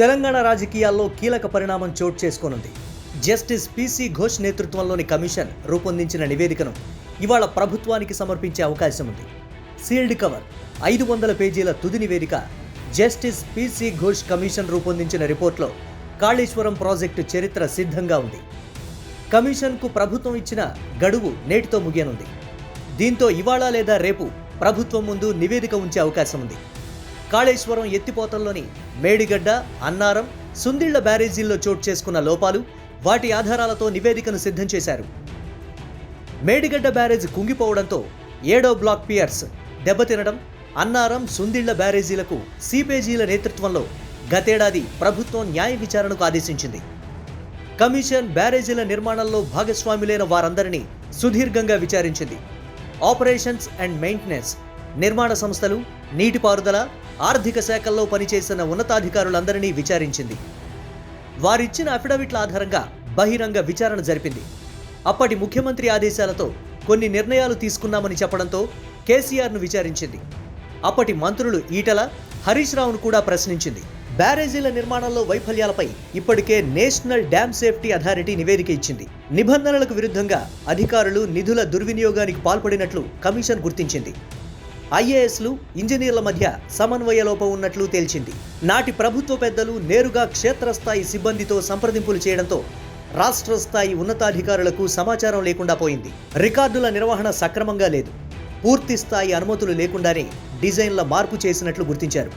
తెలంగాణ రాజకీయాల్లో కీలక పరిణామం చోటు చేసుకోనుంది. జస్టిస్ పీసీ ఘోష్ నేతృత్వంలోని కమిషన్ రూపొందించిన నివేదికను ఇవాళ ప్రభుత్వానికి సమర్పించే అవకాశం ఉంది. సీల్డ్ కవర్ ఐదు వందల పేజీల తుది నివేదిక జస్టిస్ పీసీ ఘోష్ కమిషన్ రూపొందించిన రిపోర్ట్లో కాళేశ్వరం ప్రాజెక్టు చరిత్ర సిద్ధంగా ఉంది. కమిషన్కు ప్రభుత్వం ఇచ్చిన గడువు నేటితో ముగియనుంది. దీంతో ఇవాళ లేదా రేపు ప్రభుత్వం ముందు నివేదిక ఉంచే అవకాశం ఉంది. కాళేశ్వరం ఎత్తిపోతల్లోని మేడిగడ్డ అన్నారం సుందిళ్ళ బ్యారేజీల్లో చోటు చేసుకున్న లోపాలు వాటి ఆధారాలతో నివేదికను సిద్ధం చేశారు. మేడిగడ్డ బ్యారేజ్ కుంగిపోవడంతో ఏడో బ్లాక్ పియర్స్ దెబ్బతినడం అన్నారం సుందిళ్ళ బ్యారేజీలకు సిపేజీల నేతృత్వంలో గతేడాది ప్రభుత్వం న్యాయ విచారణకు ఆదేశించింది. కమిషన్ బ్యారేజీల నిర్మాణంలో భాగస్వాములైన వారందరినీ సుదీర్ఘంగా విచారించింది. ఆపరేషన్స్ అండ్ మెయింటెనెన్స్ నిర్మాణ సంస్థలు నీటిపారుదల ఆర్థిక శాఖల్లో పనిచేసిన ఉన్నతాధికారులందరినీ విచారించింది. వారిచ్చిన అఫిడవిట్ల ఆధారంగా బహిరంగ విచారణ జరిపింది. అప్పటి ముఖ్యమంత్రి ఆదేశాలతో కొన్ని నిర్ణయాలు తీసుకున్నామని చెప్పడంతో కేసీఆర్ను విచారించింది. అప్పటి మంత్రులు ఈటల హరీష్ రావును కూడా ప్రశ్నించింది. బ్యారేజీల నిర్మాణంలో వైఫల్యాలపై ఇప్పటికే నేషనల్ డ్యామ్ సేఫ్టీ అథారిటీ నివేదిక ఇచ్చింది. నిబంధనలకు విరుద్ధంగా అధికారులు నిధుల దుర్వినియోగానికి పాల్పడినట్లు కమిషన్ గుర్తించింది. ఐఏఎస్లు ఇంజనీర్ల మధ్య సమన్వయ లోపం ఉన్నట్లు తేల్చింది. నాటి ప్రభుత్వ పెద్దలు నేరుగా క్షేత్రస్థాయి సిబ్బందితో సంప్రదింపులు చేయడంతో రాష్ట్ర స్థాయి ఉన్నతాధికారులకు సమాచారం లేకుండా పోయింది. రికార్డుల నిర్వహణ సక్రమంగా లేదు. పూర్తి స్థాయి అనుమతులు లేకుండానే డిజైన్ల మార్పు చేసినట్లు గుర్తించారు.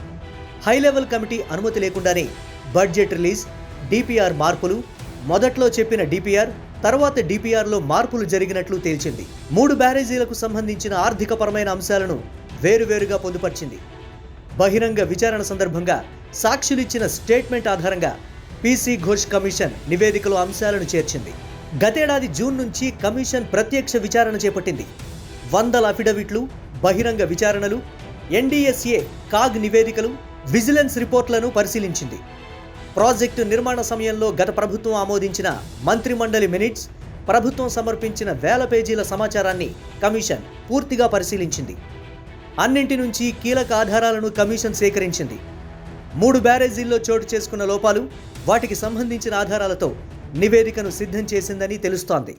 హై లెవెల్ కమిటీ అనుమతి లేకుండానే బడ్జెట్ రిలీజ్ డిపిఆర్ మార్పులు మొదట్లో చెప్పిన డిపిఆర్ తర్వాత డిపిఆర్లో మార్పులు జరిగినట్లు తేల్చింది. మూడు బ్యారేజీలకు సంబంధించిన ఆర్థికపరమైన అంశాలను వేరువేరుగా పొందుపర్చింది. బహిరంగ విచారణ సందర్భంగా సాక్షులిచ్చిన స్టేట్మెంట్ ఆధారంగా పీసీ ఘోష్ కమిషన్ నివేదికలో అంశాలను చేర్చింది. గతేడాది జూన్ నుంచి కమిషన్ ప్రత్యక్ష విచారణ చేపట్టింది. వందల అఫిడవిట్లు బహిరంగ విచారణలు ఎన్డీఎస్ఏ కాగ్ నివేదికలు విజిలెన్స్ రిపోర్ట్లను పరిశీలించింది. ప్రాజెక్టు నిర్మాణ సమయంలో గత ప్రభుత్వం ఆమోదించిన మంత్రిమండలి మినిట్స్ ప్రభుత్వం సమర్పించిన వేల పేజీల సమాచారాన్ని కమిషన్ పూర్తిగా పరిశీలించింది. అన్నింటి నుంచి కీలక ఆధారాలను కమిషన్ సేకరించింది. మూడు బ్యారేజీల్లో చోటు చేసుకున్న లోపాలు వాటికి సంబంధించిన ఆధారాలతో నివేదికను సిద్ధం చేసిందని తెలుస్తోంది.